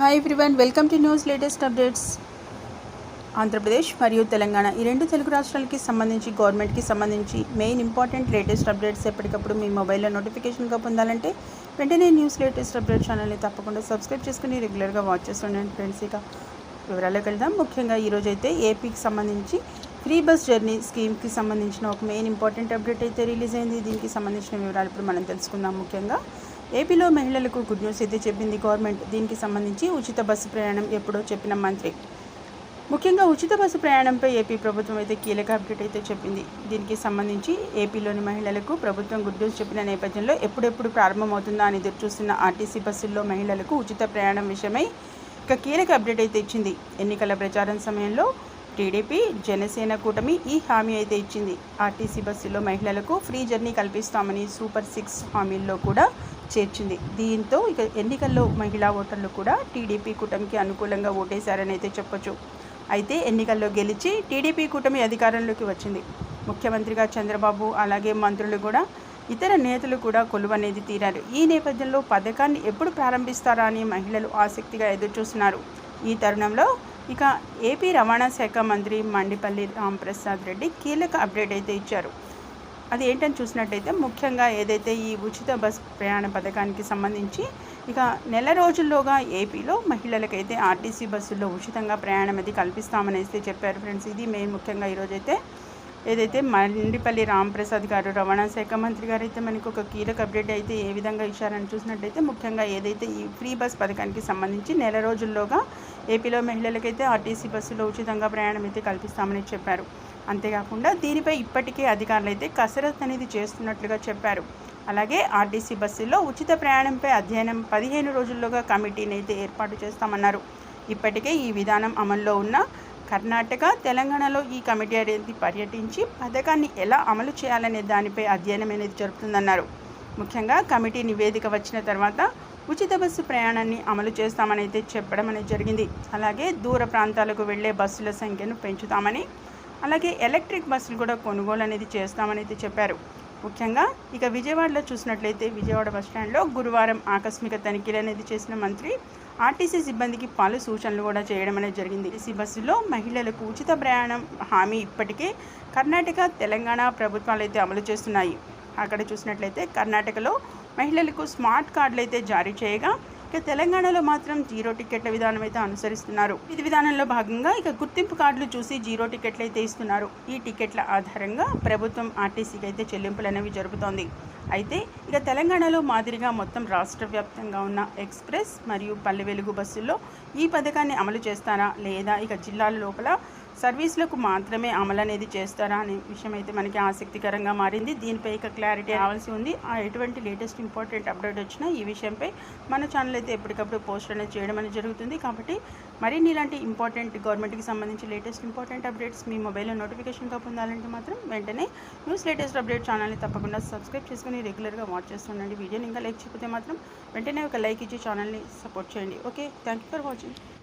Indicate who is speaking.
Speaker 1: Hi everyone welcome to news latest updates Andhra Pradesh మరియు తెలంగాణ ఈ రెండు తెలుగు రాష్ట్రాలకి సంబంధించి గవర్నమెంట్కి సంబంధించి మెయిన్ ఇంపార్టెంట్ లేటెస్ట్ అప్డేట్స్ ఎప్పటికప్పుడు మీ మొబైల్లో నోటిఫికేషన్గా పొందాలంటే వెంటనే న్యూస్ లేటెస్ట్ అప్డేట్ ఛానల్ని తప్పకుండా సబ్స్క్రైబ్ చేసుకుని రెగ్యులర్గా వాచ్ చేస్తుండండి ఫ్రెండ్స్ ఇక వివరాలకు వెళ్దాం. ముఖ్యంగా ఈరోజు అయితే ఏపీకి సంబంధించి ఫ్రీ బస్ జర్నీ స్కీమ్కి సంబంధించిన ఒక మెయిన్ ఇంపార్టెంట్ అప్డేట్ అయితే రిలీజ్ అయింది. దీనికి సంబంధించిన వివరాలు ఇప్పుడు మనం తెలుసుకుందాం. ముఖ్యంగా ఏపీలో మహిళలకు గుడ్ న్యూస్ అయితే చెప్పింది గవర్నమెంట్. దీనికి సంబంధించి ఉచిత బస్సు ప్రయాణం ఎప్పుడో చెప్పిన మంత్రి. ముఖ్యంగా ఉచిత బస్సు ప్రయాణంపై ఏపీ ప్రభుత్వం అయితే కీలక అప్డేట్ అయితే చెప్పింది. దీనికి సంబంధించి ఏపీలోని మహిళలకు ప్రభుత్వం గుడ్ న్యూస్ చెప్పిన నేపథ్యంలో ఎప్పుడెప్పుడు ప్రారంభమవుతుందా అని ఎదురుచూస్తున్న ఆర్టీసీ బస్సుల్లో మహిళలకు ఉచిత ప్రయాణం విషయమై ఇక కీలక అప్డేట్ అయితే ఇచ్చింది. ఎన్నికల ప్రచారం సమయంలో టీడీపీ జనసేన కూటమి ఈ హామీ అయితే ఇచ్చింది. ఆర్టీసీ బస్సులో మహిళలకు ఫ్రీ జర్నీ కల్పిస్తామని సూపర్ సిక్స్ హామీల్లో కూడా చేర్చింది. దీంతో ఇక ఎన్నికల్లో మహిళా ఓటర్లు కూడా టీడీపీ కూటమికి అనుకూలంగా ఓటేశారని అయితే చెప్పొచ్చు. అయితే ఎన్నికల్లో గెలిచి టీడీపీ కూటమి అధికారంలోకి వచ్చింది. ముఖ్యమంత్రిగా చంద్రబాబు అలాగే మంత్రులు కూడా ఇతర నేతలు కూడా కొలువనేది తీరారు. ఈ నేపథ్యంలో పథకాన్ని ఎప్పుడు ప్రారంభిస్తారా అని మహిళలు ఆసక్తిగా ఎదురుచూస్తున్నారు. ఈ తరుణంలో ఇక ఏపీ రవాణా శాఖ మంత్రి మండిపల్లి రాంప్రసాద్ రెడ్డి కీలక అప్డేట్ అయితే ఇచ్చారు. అది ఏంటని చూసినట్టయితే ముఖ్యంగా ఏదైతే ఈ ఉచిత బస్ ప్రయాణ పథకానికి సంబంధించి ఇక నెల రోజుల్లోగా ఏపీలో మహిళలకైతే ఆర్టీసీ బస్సుల్లో ఉచితంగా ప్రయాణం అది కల్పిస్తామని అయితే చెప్పారు ఫ్రెండ్స్. ఇది మెయిన్ ముఖ్యంగా ఈరోజైతే ఏదైతే మండిపల్లి రాంప్రసాద్ గారు రవాణా శాఖ మంత్రి గారు అయితే మనకు ఒక కీలక అప్డేట్ అయితే ఏ విధంగా ఇచ్చారని చూసినట్టయితే ముఖ్యంగా ఏదైతే ఈ ఫ్రీ బస్ పథకానికి సంబంధించి నెల రోజుల్లోగా ఏపీలో మహిళలకైతే ఆర్టీసీ బస్సులో ఉచితంగా ప్రయాణం అయితే కల్పిస్తామని చెప్పారు. అంతేకాకుండా దీనిపై ఇప్పటికే అధికారులు అయితే కసరత్తు అనేది చేస్తున్నట్లుగా చెప్పారు. అలాగే ఆర్టీసీ బస్సుల్లో ఉచిత ప్రయాణంపై అధ్యయనం పదిహేను రోజుల్లోగా కమిటీని అయితే ఏర్పాటు చేస్తామన్నారు. ఇప్పటికే ఈ విధానం అమల్లో ఉన్న కర్ణాటక తెలంగాణలో ఈ కమిటీ అనేది పర్యటించి పథకాన్ని ఎలా అమలు చేయాలనే దానిపై అధ్యయనం అనేది జరుపుతుందన్నారు. ముఖ్యంగా కమిటీ నివేదిక వచ్చిన తర్వాత ఉచిత బస్సు ప్రయాణాన్ని అమలు చేస్తామని అయితే చెప్పడం అనేది జరిగింది. అలాగే దూర ప్రాంతాలకు వెళ్ళే బస్సుల సంఖ్యను పెంచుతామని అలాగే ఎలక్ట్రిక్ బస్సులు కూడా కొనుగోలు అనేది చేస్తామని అయితే చెప్పారు. ముఖ్యంగా ఇక విజయవాడలో చూసినట్లయితే విజయవాడ బస్టాండ్లో గురువారం ఆకస్మిక తనిఖీలు అనేది చేసిన మంత్రి ఆర్టీసీ సిబ్బందికి పలు సూచనలు కూడా చేయడం అనేది జరిగింది. ఈ బస్సులో మహిళలకు ఉచిత ప్రయాణం హామీ ఇప్పటికే కర్ణాటక తెలంగాణ ప్రభుత్వాలు అయితే అమలు చేస్తున్నాయి. అక్కడ చూసినట్లయితే కర్ణాటకలో మహిళలకు స్మార్ట్ కార్డులు అయితే జారీ చేయగా ఇక తెలంగాణలో మాత్రం జీరో టికెట్ల విధానం అయితే అనుసరిస్తున్నారు. ఇది విధానంలో భాగంగా ఇక గుర్తింపు కార్డులు చూసి జీరో టికెట్లు అయితే ఇస్తున్నారు. ఈ టికెట్ల ఆధారంగా ప్రభుత్వం ఆర్టీసీకి అయితే చెల్లింపులు అనేవి జరుపుతోంది. అయితే ఇక తెలంగాణలో మాదిరిగా మొత్తం రాష్ట్ర వ్యాప్తంగా ఉన్న ఎక్స్ప్రెస్ మరియు పల్లె వెలుగు బస్సుల్లో ఈ పథకాన్ని అమలు చేస్తారా లేదా ఇక జిల్లాల లోపల సర్వీసులకు మాత్రమే అమలు అనేది చేస్తారా అనే విషయం అయితే మనకి ఆసక్తికరంగా మారింది. దీనిపై ఇక క్లారిటీ రావాల్సి ఉంది. ఆ ఎటువంటి లేటెస్ట్ ఇంపార్టెంట్ అప్డేట్ వచ్చినా ఈ విషయంపై మన ఛానల్ అయితే ఎప్పటికప్పుడు పోస్ట్ అనేది చేయడం అనేది జరుగుతుంది. కాబట్టి మరిన్ని ఇలాంటి ఇంపార్టెంట్ గవర్నమెంట్కి సంబంధించి లేటెస్ట్ ఇంపార్టెంట్ అప్డేట్స్ మీ మొబైల్లో నోటిఫికేషన్గా పొందాలంటే మాత్రం వెంటనే న్యూస్ లేటెస్ట్ అప్డేట్ ఛానల్ని తప్పకుండా సబ్స్క్రైబ్ చేసుకుని రెగ్యులర్గా వాచ్ చేస్తుండండి. వీడియోని ఇంకా లైక్ చేయకపోతే మాత్రం వెంటనే ఒక లైక్ ఇచ్చి ఛానల్ని సపోర్ట్ చేయండి. Okay? Thank you for watching.